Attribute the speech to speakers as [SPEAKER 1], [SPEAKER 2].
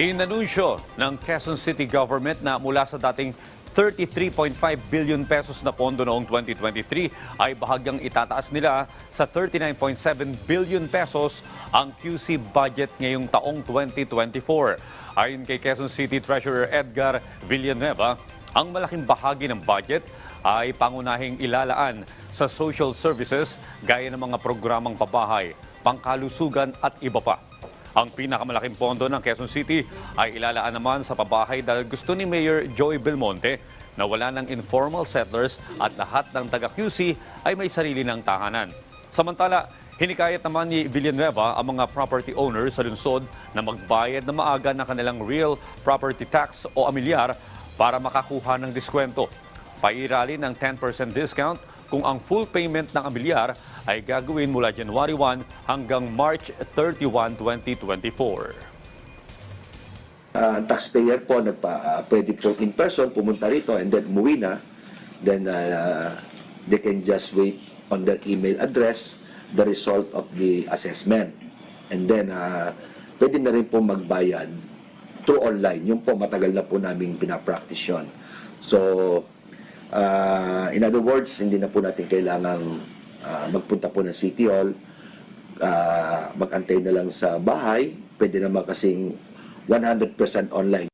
[SPEAKER 1] Inanunsyo ng Quezon City Government na mula sa dating 33.5 billion pesos na pondo noong 2023 ay bahagyang itataas nila sa 39.7 billion pesos ang QC budget ngayong taong 2024. Ayon kay Quezon City Treasurer Edgar Villanueva, ang malaking bahagi ng budget ay pangunahing ilalaan sa social services gaya ng mga programang pabahay, pangkalusugan at iba pa. Ang pinakamalaking pondo ng Quezon City ay ilalaan naman sa pabahay dahil gusto ni Mayor Joey Belmonte na wala ng informal settlers at lahat ng taga-QC ay may sarili ng tahanan. Samantala, hinikayat naman ni Villanueva ang mga property owners sa lungsod na magbayad na maaga ng kanilang real property tax o amilyar para makakuha ng diskwento. Pairali ng 10% discount kung ang full payment ng amilyar ay gagawin mula January 1 hanggang March 31, 2024.
[SPEAKER 2] uh, taxpayer po nagpa uh, pwede po in person pumunta rito and then umuwi na. Then uh, they can just wait on their email address the result of the assessment. And then uh, pwede na rin po magbayad through online. Yung po matagal na po namin pinapractice yun. So uh, in other words hindi na po natin kailangang uh, magpunta po ng City Hall. Uh, magantay na lang sa bahay. Pwede naman kasing 100% online